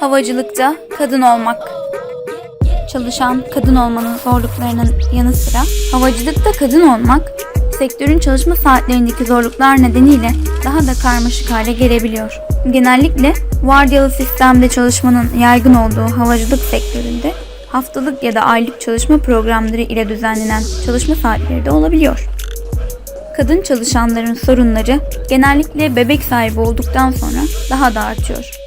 Havacılıkta kadın olmak. Çalışan kadın olmanın zorluklarının yanı sıra havacılıkta kadın olmak sektörün çalışma saatlerindeki zorluklar nedeniyle daha da karmaşık hale gelebiliyor. Genellikle vardiyalı sistemde çalışmanın yaygın olduğu havacılık sektöründe haftalık ya da aylık çalışma programları ile düzenlenen çalışma saatleri de olabiliyor. Kadın çalışanların sorunları genellikle bebek sahibi olduktan sonra daha da artıyor.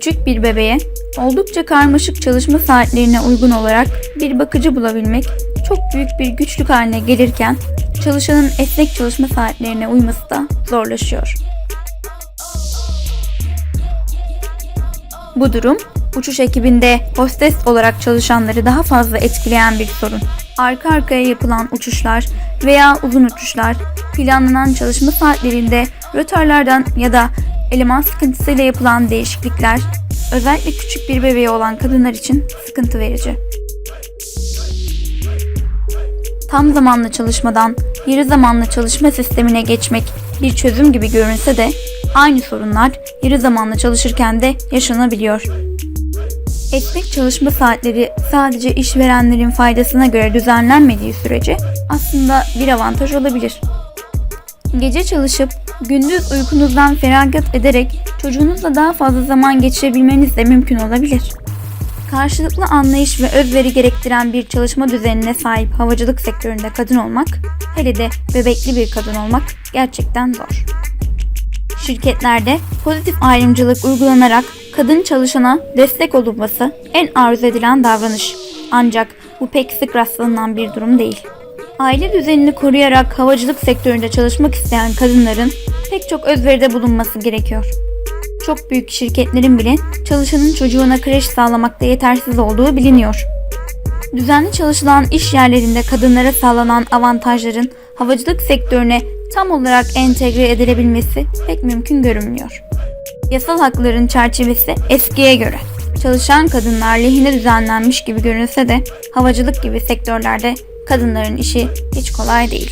Küçük bir bebeğe oldukça karmaşık çalışma saatlerine uygun olarak bir bakıcı bulabilmek çok büyük bir güçlük haline gelirken çalışanın esnek çalışma saatlerine uyması da zorlaşıyor. Bu durum uçuş ekibinde hostes olarak çalışanları daha fazla etkileyen bir sorun. Arka arkaya yapılan uçuşlar veya uzun uçuşlar planlanan çalışma saatlerinde rötarlardan ya da eleman sıkıntısıyla yapılan değişiklikler özellikle küçük bir bebeği olan kadınlar için sıkıntı verici. Tam zamanlı çalışmadan yarı zamanlı çalışma sistemine geçmek bir çözüm gibi görünse de aynı sorunlar yarı zamanlı çalışırken de yaşanabiliyor. Esnek çalışma saatleri sadece işverenlerin faydasına göre düzenlenmediği sürece aslında bir avantaj olabilir. Gece çalışıp gündüz uykunuzdan feragat ederek çocuğunuzla daha fazla zaman geçirebilmeniz de mümkün olabilir. Karşılıklı anlayış ve özveri gerektiren bir çalışma düzenine sahip havacılık sektöründe kadın olmak, hele de bebekli bir kadın olmak gerçekten zor. Şirketlerde pozitif ayrımcılık uygulanarak kadın çalışana destek olunması en arzu edilen davranış. Ancak bu pek sık rastlanılan bir durum değil. Aile düzenini koruyarak havacılık sektöründe çalışmak isteyen kadınların pek çok özveride bulunması gerekiyor. Çok büyük şirketlerin bile çalışanın çocuğuna kreş sağlamakta yetersiz olduğu biliniyor. Düzenli çalışılan iş yerlerinde kadınlara sağlanan avantajların havacılık sektörüne tam olarak entegre edilebilmesi pek mümkün görünmüyor. Yasal hakların çerçevesi eskiye göre çalışan kadınlar lehine düzenlenmiş gibi görünse de havacılık gibi sektörlerde kadınların işi hiç kolay değil.